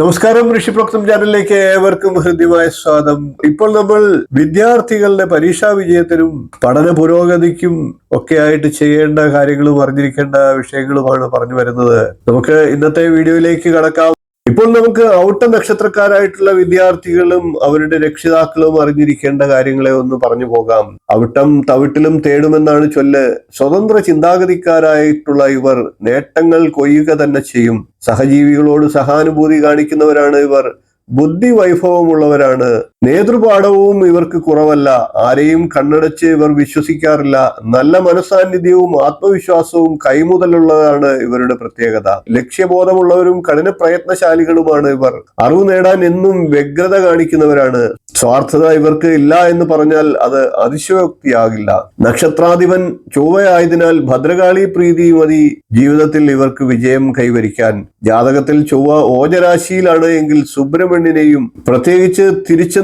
നമസ്കാരം ഋഷിപ്രോക്തം ചാനലിലേക്ക് ഏവർക്കും ഹൃദ്യമായ സ്വാഗതം. ഇപ്പോൾ നമ്മൾ വിദ്യാർത്ഥികളുടെ പരീക്ഷാ വിജയത്തിനും പഠന പുരോഗതിക്കും ഒക്കെ ആയിട്ട് ചെയ്യേണ്ട കാര്യങ്ങളും അറിഞ്ഞിരിക്കേണ്ട വിഷയങ്ങളുമാണ് പറഞ്ഞു വരുന്നത്. നമുക്ക് ഇന്നത്തെ വീഡിയോയിലേക്ക് കടക്കാം. ഇപ്പോൾ നമുക്ക് ഔട്ട നക്ഷത്രക്കാരായിട്ടുള്ള വിദ്യാർത്ഥികളും അവരുടെ രക്ഷിതാക്കളും അറിഞ്ഞിരിക്കേണ്ട കാര്യങ്ങളെ ഒന്ന് പറഞ്ഞു പോകാം. അവിട്ടം തവിട്ടിലും തേടുമെന്നാണ് ചൊല്ല്. സ്വതന്ത്ര ചിന്താഗതിക്കാരായിട്ടുള്ള ഇവർ നേട്ടങ്ങൾ കൊയ്യുക തന്നെ ചെയ്യും. സഹജീവികളോട് സഹാനുഭൂതി കാണിക്കുന്നവരാണ് ഇവർ. ബുദ്ധി വൈഭവമുള്ളവരാണ് നേതൃപാഠവും ഇവർക്ക് കുറവല്ല. ആരെയും കണ്ണടച്ച് ഇവർ വിശ്വസിക്കാറില്ല. നല്ല മനസാന്നിധ്യവും ആത്മവിശ്വാസവും കൈമുതലുള്ളതാണ് ഇവരുടെ പ്രത്യേകത. ലക്ഷ്യബോധമുള്ളവരും കഠിന പ്രയത്നശാലികളുമാണ് ഇവർ. അറിവ് നേടാൻ എന്നും വ്യഗ്രത കാണിക്കുന്നവരാണ്. സ്വാർത്ഥത ഇവർക്ക് ഇല്ല എന്ന് പറഞ്ഞാൽ അത് അതിശയോക്തിയാകില്ല. നക്ഷത്രാധിപൻ ചൊവ്വയായതിനാൽ ഭദ്രകാളി പ്രീതി മതി. ജീവിതത്തിൽ ഇവർക്ക് വിജയം കൈവരിക്കാൻ. ജാതകത്തിൽ ചൊവ്വ ഓജരാശിയിലാണ് എങ്കിൽ സുബ്രഹ്മണ്യനെയും പ്രത്യേകിച്ച്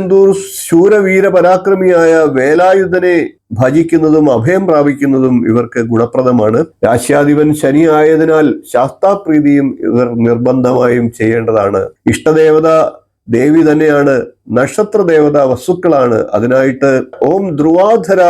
തിരുച്ചെന്തൂർ ശൂരവീര പരാക്രമിയായ വേലായുധനെ ഭജിക്കുന്നതും അഭയം പ്രാപിക്കുന്നതും ഇവർക്ക് ഗുണപ്രദമാണ്. രാശ്യാധിപൻ ശനി ആയതിനാൽ ശാസ്താപ്രീതിയും ഇവർ നിർബന്ധമായും ചെയ്യേണ്ടതാണ്. ഇഷ്ടദേവത ദേവി തന്നെയാണ് നക്ഷത്ര ദേവത വസ്തുക്കളാണ്. അതിനായിട്ട് ഓം ധ്രുവാധര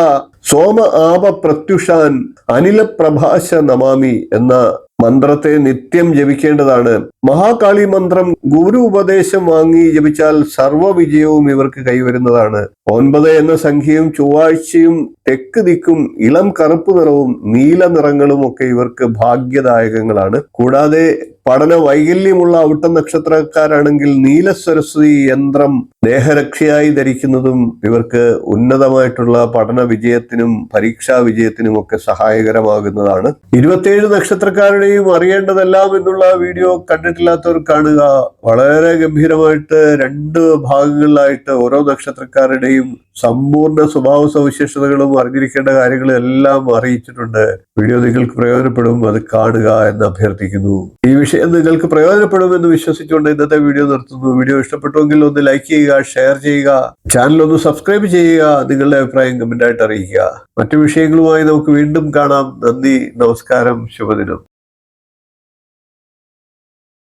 സോമ ആപ പ്രത്യുഷാൻ അനിലപ്രഭാശ നമാമി എന്ന മന്ത്രത്തെ നിത്യം ജപിക്കേണ്ടതാണ്. മഹാകാളി മന്ത്രം ഗുരു ഉപദേശം വാങ്ങി ജപിച്ചാൽ സർവ വിജയവും ഇവർക്ക് കൈവരുന്നതാണ്. ഒൻപത് എന്ന സംഖ്യയും ചൊവ്വാഴ്ചയും തെക്ക് ദിക്കും ഇളം കറുപ്പ് നിറവും നീല നിറങ്ങളും ഒക്കെ ഇവർക്ക് ഭാഗ്യദായകങ്ങളാണ്. കൂടാതെ പഠന വൈകല്യമുള്ള ഔട്ട നക്ഷത്രക്കാരാണെങ്കിൽ നീല സരസ്വതി യന്ത്രം ദേഹരക്ഷയായി ധരിക്കുന്നതും ഇവർക്ക് ഉന്നതമായിട്ടുള്ള പഠന വിജയത്തിനും പരീക്ഷാ വിജയത്തിനും ഒക്കെ സഹായകരമാകുന്നതാണ്. ഇരുപത്തിയേഴ് നക്ഷത്രക്കാരുടെയും അറിയേണ്ടതെല്ലാം എന്നുള്ള വീഡിയോ കണ്ടിട്ടില്ലാത്തവർ കാണുക. വളരെ ഗംഭീരമായിട്ട് രണ്ട് ഭാഗങ്ങളിലായിട്ട് ഓരോ നക്ഷത്രക്കാരുടെയും സമ്പൂർണ സ്വഭാവ സവിശേഷതകളും അറിഞ്ഞിരിക്കേണ്ട കാര്യങ്ങളും എല്ലാം അറിയിച്ചിട്ടുണ്ട്. വീഡിയോ നിങ്ങൾക്ക് പ്രയോജനപ്പെടും അത് കാണുക എന്ന് അഭ്യർത്ഥിക്കുന്നു. ഈ വിഷയം നിങ്ങൾക്ക് പ്രയോജനപ്പെടുമെന്ന് വിശ്വസിച്ചുകൊണ്ട് ഇന്നത്തെ വീഡിയോ നിർത്തുന്നു. വീഡിയോ ഇഷ്ടപ്പെട്ടുവെങ്കിൽ ഒന്ന് ലൈക്ക് ചെയ്യുക ഷെയർ ചെയ്യുക. ചാനൽ ഒന്ന് സബ്സ്ക്രൈബ് ചെയ്യുക. നിങ്ങളുടെ അഭിപ്രായം കമന്റായിട്ട് അറിയിക്കുക. മറ്റു വിഷയങ്ങളുമായി നമുക്ക് വീണ്ടും കാണാം. നന്ദി നമസ്കാരം ശുഭദിനം.